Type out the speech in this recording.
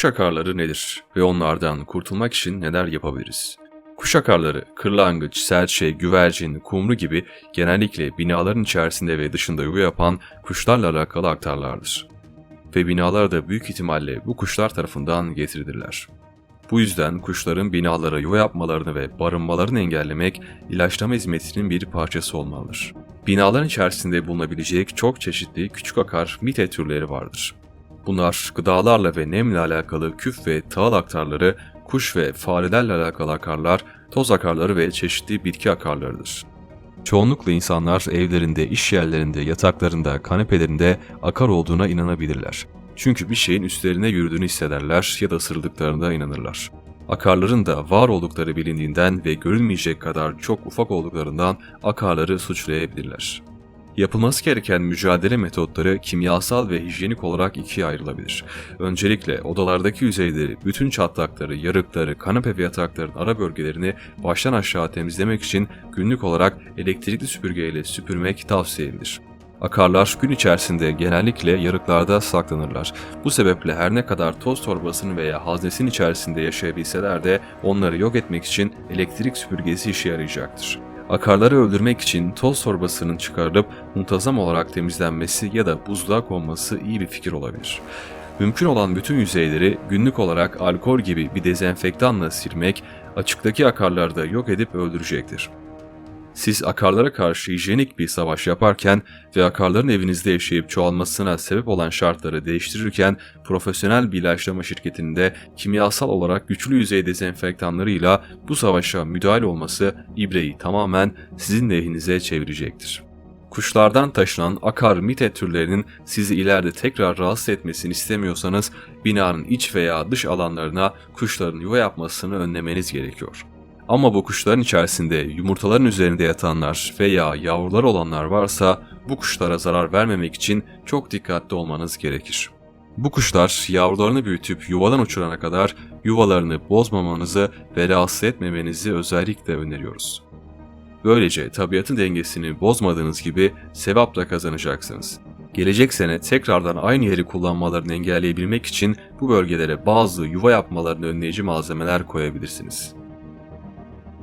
kuş akarları nedir ve onlardan kurtulmak için neler yapabiliriz? Kuş akarları, kırlangıç, serçe, güvercin, kumru gibi genellikle binaların içerisinde ve dışında yuva yapan kuşlarla alakalı aktarlardır. Ve binalar da büyük ihtimalle bu kuşlar tarafından getirilirler. Bu yüzden kuşların binalara yuva yapmalarını ve barınmalarını engellemek ilaçlama hizmetinin bir parçası olmalıdır. Binaların içerisinde bulunabilecek çok çeşitli küçük akar mite türleri vardır. Bunlar gıdalarla ve nemle alakalı küf ve tahıl aktarları, kuş ve farelerle alakalı akarlar, toz akarları ve çeşitli bitki akarlarıdır. Çoğunlukla insanlar evlerinde, iş yerlerinde, yataklarında, kanepelerinde akar olduğuna inanabilirler. Çünkü bir şeyin üstlerine yürüdüğünü hissederler ya da ısırıldıklarına inanırlar. Akarların da var oldukları bilindiğinden ve görülmeyecek kadar çok ufak olduklarından akarları suçlayabilirler. Yapılması gereken mücadele metotları kimyasal ve hijyenik olarak ikiye ayrılabilir. Öncelikle odalardaki yüzeyleri, bütün çatlakları, yarıkları, kanepe ve yatakların ara bölgelerini baştan aşağı temizlemek için günlük olarak elektrikli süpürgeyle süpürmek tavsiye edilir. Akarlar gün içerisinde genellikle yarıklarda saklanırlar. Bu sebeple her ne kadar toz torbasının veya haznesinin içerisinde yaşayabilseler de onları yok etmek için elektrik süpürgesi işe yarayacaktır. Akarları öldürmek için toz torbasının çıkarılıp muntazam olarak temizlenmesi ya da buzluğa konması iyi bir fikir olabilir. Mümkün olan bütün yüzeyleri günlük olarak alkol gibi bir dezenfektanla silmek açıktaki akarları da yok edip öldürecektir. Siz akarlara karşı hijyenik bir savaş yaparken ve akarların evinizde yaşayıp çoğalmasına sebep olan şartları değiştirirken profesyonel bir ilaçlama şirketinde kimyasal olarak güçlü yüzey dezenfektanlarıyla bu savaşa müdahale olması ibreyi tamamen sizin lehinize çevirecektir. Kuşlardan taşınan akar mite türlerinin sizi ileride tekrar rahatsız etmesini istemiyorsanız binanın iç veya dış alanlarına kuşların yuva yapmasını önlemeniz gerekiyor. Ama bu kuşların içerisinde yumurtaların üzerinde yatanlar veya yavrular olanlar varsa bu kuşlara zarar vermemek için çok dikkatli olmanız gerekir. Bu kuşlar yavrularını büyütüp yuvadan uçurana kadar yuvalarını bozmamanızı ve rahatsız etmemenizi özellikle öneriyoruz. Böylece tabiatın dengesini bozmadığınız gibi sevap da kazanacaksınız. Gelecek sene tekrardan aynı yeri kullanmalarını engelleyebilmek için bu bölgelere bazı yuva yapmalarını önleyici malzemeler koyabilirsiniz.